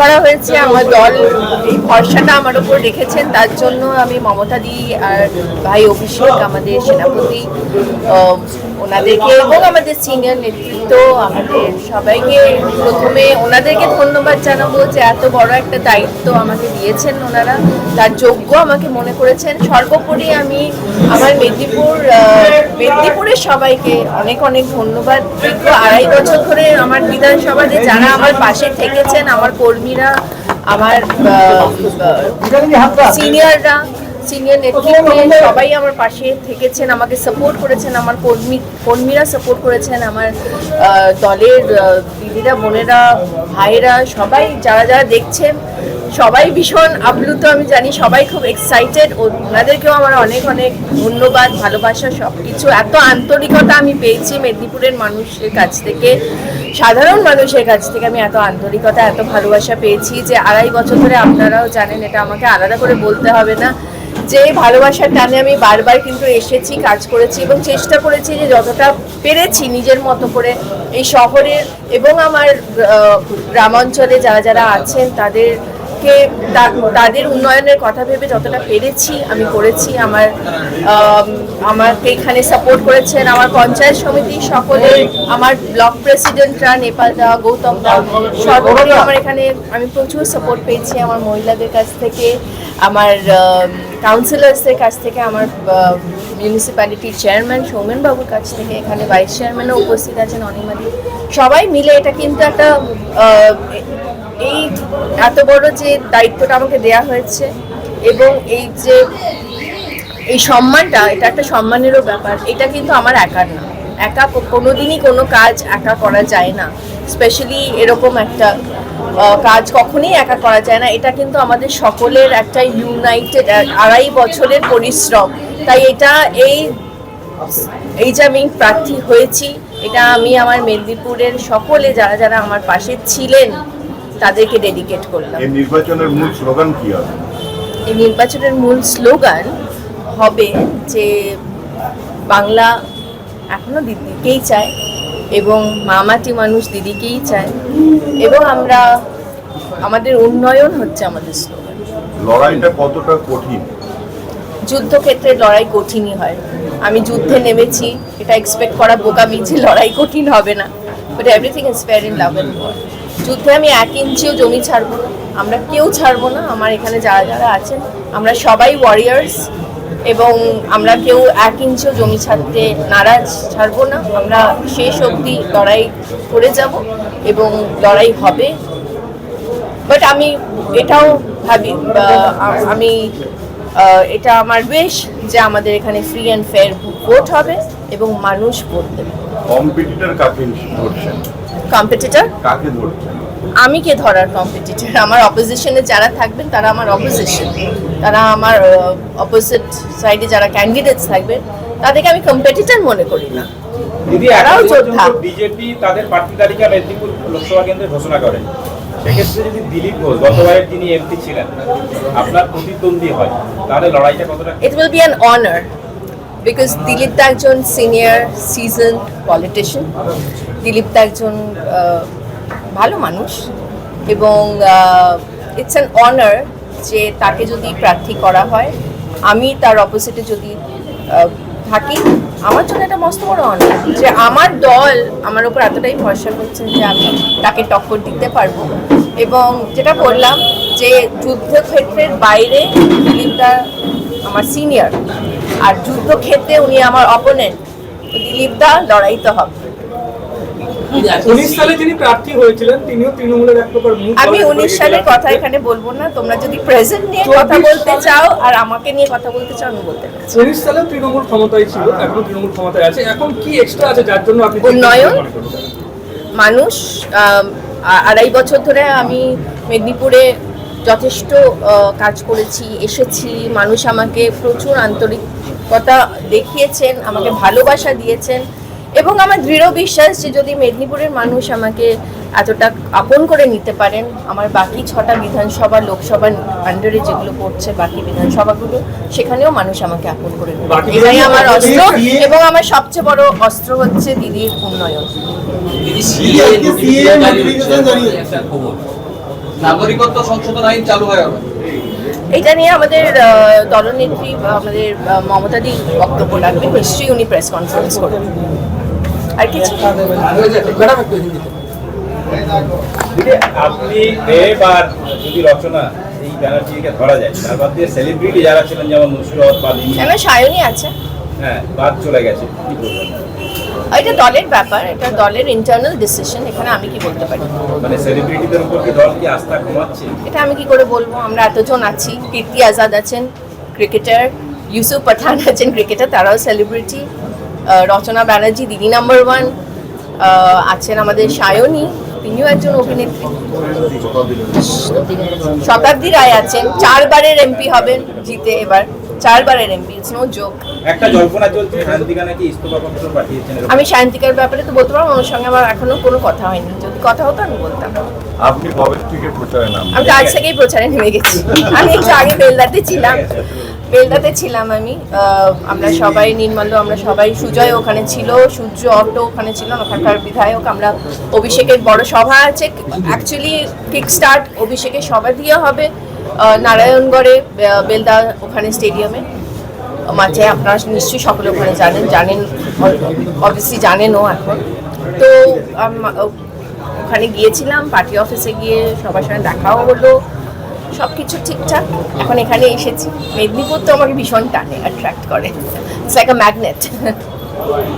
করা হয়েছে, আমার দল এই ভরসাটা আমার উপর রেখেছেন। তার জন্য আমি মমতা দি আর ভাই অভিষেক, আমাদের সেনাপতি ওনাদেরকে এবং আমাদের সিনিয়র নেতৃত্ব, আমাদের সবাইকে প্রথমে ওনাদেরকে ধন্যবাদ জানাব যে এত বড় একটা দায়িত্ব আমাকে দিয়েছেন ওনারা। তার যোগ্য আমাকে মনে করেছেন। সর্বোপরি আমি আমার মেদিনীপুর মেদিনীপুরের সবাইকে অনেক অনেক ধন্যবাদ। দীর্ঘ আড়াই বছর ধরে আমার বিধানসভাতে যারা আমার পাশে থেকেছেন, আমার কর্মীরা, আমার সিনিয়ররা সিনিয়র নেতৃত্বে সবাই আমার পাশে থেকেছেন, আমাকে সাপোর্ট করেছেন, আমার কর্মী, কর্মীরা সাপোর্ট করেছেন, আমার দলের দিদিরা, বোনেরা ভাইরা সবাই যারা যারা দেখছেন, সবাই ভীষণ আপ্লুত, আমি জানি সবাই খুব এক্সাইটেড ওনাদেরকেও আমার অনেক অনেক ধন্যবাদ, ভালোবাসা সব কিছু এত আন্তরিকতা আমি পেয়েছি মেদিনীপুরের মানুষের কাছ থেকে। সাধারণ মানুষের কাছ থেকে আমি এত আন্তরিকতা, এত ভালোবাসা পেয়েছি যে আড়াই বছর ধরে আপনারাও জানেন, এটা আমাকে আলাদা করে বলতে হবে না। যে ভালোবাসার টানে আমি বারবার কিন্তু এসেছি, কাজ করেছি এবং চেষ্টা করেছি যে যতটা পেরেছি নিজের মতো করে এই শহরের এবং আমার গ্রামাঞ্চলে যারা যারা আছেন তাদেরকে তাদের উন্নয়নের কথা ভেবে যতটা পেরেছি, আমি করেছি। আমার আমাকে এখানে সাপোর্ট করেছেন আমার পঞ্চায়েত সমিতি সকলে, আমার ব্লক প্রেসিডেন্টরা নেপাল দা গৌতম দা সর্বোপরি আমার এখানে আমি প্রচুর সাপোর্ট পেয়েছি আমার মহিলাদের কাছ থেকে, আমার কাউন্সিলার্সদের কাছ থেকে, আমার মিউনিসিপ্যালিটির চেয়ারম্যান সৌমেনবাবুর কাছ থেকে, এখানে ভাইস চেয়ারম্যানও উপস্থিত আছেন অনিমাদি। সবাই মিলে এটা কিন্তু একটা এই এত বড় যে দায়িত্বটা আমাকে দেয়া হয়েছে এবং এই যে এই সম্মানটা, এটা একটা সম্মানেরও ব্যাপার। এটা কিন্তু আমার একার না। একা কোনোদিনই কোনো কাজ একা করা যায় না। স্পেশালি এরকম একটা কাজ কখনোই একা করা যায় না। এটা কিন্তু আমাদের সকলের একটা ইউনাইটেড আড়াই বছরের পরিশ্রম। তাই এটা এই এই যে আমি প্রার্থী হয়েছি, এটা আমি আমার মেদিনীপুরের সকলে যারা যারা আমার পাশে ছিলেন তাদেরকে ডেডিকেট করলাম। এই নির্বাচনের মূল স্লোগান কি হবে? এই নির্বাচনের মূল স্লোগান হবে যে বাংলা এখনও দিদিকেই চায় এবং মামাটি মানুষ দিদিকেই চায় এবং আমরা আমাদের উন্নয়ন হচ্ছে আমাদের স্লোগান। লড়াইটা কতটা কঠিন? যুদ্ধক্ষেত্রে লড়াই কঠিনই হয়। আমি যুদ্ধে নেমেছি এটা এক্সপেক্ট করা বোকামি যে লড়াই কঠিন হবে না but everything is fair in love and war যুদ্ধে আমি এক ইঞ্চিও জমি ছাড়বো না। আমরা কেউ ছাড়বো না। আমার এখানে যারা যারা আছেন, আমরা সবাই ওয়ারিয়ার্স এবং আমরা কেউ এক ইঞ্চিও জমি ছাড়তে নারাজ ছাড়বো না। আমরা শেষ অবধি লড়াই করে যাব এবং লড়াই হবে। বাট আমি এটাও ভাবি আমি এটা আমার বেশ যে আমাদের এখানে ফ্রি অ্যান্ড ফেয়ার ভোট হবে এবং মানুষ ভোট দেবে। কম্পিটিটর কাকে কম্পিটিটর কাকে ধরছেন? আমি কে ধরার কম্পিটিটর আমার অপোজিশনে যারা থাকবেন তারা আমার অপোজিশন তারা আমার অপোজিট সাইডে যারা ক্যান্ডিডেটস থাকবেন তাদেরকে আমি কম্পিটিটর মনে করি না। দিদি তারাও যোদ্ধা। বিজেপি তাদের প্রার্থী তালিকা মেদিনীপুর লোকসভা কেন্দ্রে ঘোষণা করে সেক্ষেত্রে যদি দিলীপ ঘোষ গতবারের যিনি এমপি ছিলেন আপনার প্রতিদ্বন্দ্বী হয় তাহলে লড়াইটা কতটা? It will be an honor because Dilip দা একজন সিনিয়র সিজন পলিটিশিয়ান দিলীপ দা একজন ভালো মানুষ এবং ইটস অ্যান অনার যে তাকে যদি প্রার্থী করা হয়। আমি তার অপোজিটে যদি থাকি, আমার জন্য এটা মস্ত বড় অনার যে আমার দল আমার উপর এতটাই ভরসা করছে যে আমি তাকে টক্কর দিতে পারব এবং যেটা বললাম যে যুদ্ধক্ষেত্রের বাইরে দিলীপ দা আমার সিনিয়র আর যুদ্ধক্ষেত্রে উনি আমার অপোনেন্ট দিলীপ দা লড়াই তো হবে। উনিশ সালে যিনি প্রার্থী হয়েছিলেন তিনিও তৃণমূলের এক প্রকার আমি উনিশ সালের কথা এখানে বলব না তোমরা যদি প্রেজেন্ট নিয়ে কথা বলতে চাও আর আমাকে নিয়ে কথা বলতে চাও আমি বলতে উনিশ সালে তৃণমূল ক্ষমতায় ছিল এখনও তৃণমূল ক্ষমতায় আছে। এখন কি এক্সট্রা আছে যার জন্য আপনি উন্নয়ন? মানুষ আড়াই বছর ধরে আমি মেদিনীপুরে যথেষ্ট কাজ করেছি এসেছি। মানুষ আমাকে প্রচুর আন্তরিকতা দেখিয়েছেন আমাকে ভালোবাসা দিয়েছেন। এবং আমার দৃঢ় বিশ্বাস যে যদি মেদিনীপুরের মানুষ আমাকে এতটা আপন করে নিতে পারেন আমার বাকি ছটা বিধানসভা লোকসভার আন্ডারে যেগুলো পড়ছে বাকি বিধানসভাগুলো সেখানেও মানুষ আমাকে আপন করে এটাই আমার অস্ত্র এবং আমার সবচেয়ে বড় অস্ত্র হচ্ছে দিদির উন্নয়ন। নাগরিকত্ব সংশোধন আইন চালু হয়ে এটা নিয়ে আমাদের দলনেত্রী আমাদের আহ, মমতা দি বক্তব্য রাখবেন। নিশ্চয়ই উনি প্রেস কনফারেন্স করবেন। আর কিছু ম্যাডাম একটু হিন্দিতে। দিদি আপনি এবার যদি রচনা এই ব্যানার্জিকে ধরা যায় তার বাদ দিয়ে সেলিব্রিটি যারা ছিলেন যেমন বা লিমি সায়নী আছে। হ্যাঁ বাদ চলে গেছে। কি বলবেন? এটা দলের ব্যাপার এটা দলের ইন্টারনাল ডিসিশন এখানে আমি কি বলতে পারি? মানে সেলিব্রিটিদের উপর কি দল কি আস্থা কমাচ্ছে? এটা আমি কি করে বলব? আমরা এতজন আছি কীর্তি আজাদ আছেন ক্রিকেটার ইউসুফ পাঠান আছেন ক্রিকেটার তারাও সেলিব্রিটি রচনা ব্যানার্জি দিদি নাম্বার ওয়ান আছেন আমাদের সায়নী তিনিও একজন অভিনেত্রী। শতাব্দী রায় আছেন চারবারের এমপি হবেন জিতে এবার চারবারের এমপি ইটস নো জোক একটা জল্পনা চলছে শান্তিকা নাকি ইস্তফা পত্র পাঠিয়েছেন আমি শান্তিকার ব্যাপারে তো বলতে পারব ওর সঙ্গে আমার এখনও কোনো কথা হয়নি যদি কথা হতো আমি বলতাম। আপনি কবে থেকে প্রচারে নাম আমি তো আজ থেকেই প্রচারে নেমে গেছি। আমি একটু আগে বেলদাতে ছিলাম। বেলদাতে ছিলাম আমি। আমরা সবাই নির্মল্য আমরা সবাই সুজয় ওখানে ছিল, সূর্য অটো ওখানে ছিল, ওখানকার বিধায়ক, আমরা অভিষেকের বড় সভা আছে। অ্যাকচুয়ালি কিক স্টার্ট অভিষেকের সভা দিয়ে হবে নারায়ণগড়ে বেলদা ওখানে স্টেডিয়ামে মাঝে আপনারা নিশ্চয়ই সকলে ওখানে জানেন জানেন অবভিয়াসলি জানেনও এখন। তো ওখানে গিয়েছিলাম পার্টি অফিসে গিয়ে সবার সঙ্গে দেখাও হলো। সব কিছু ঠিকঠাক। এখন এখানে এসেছি। মেদিনীপুর তো আমাকে ভীষণ টানে অ্যাট্রাক্ট করে। It's like a magnet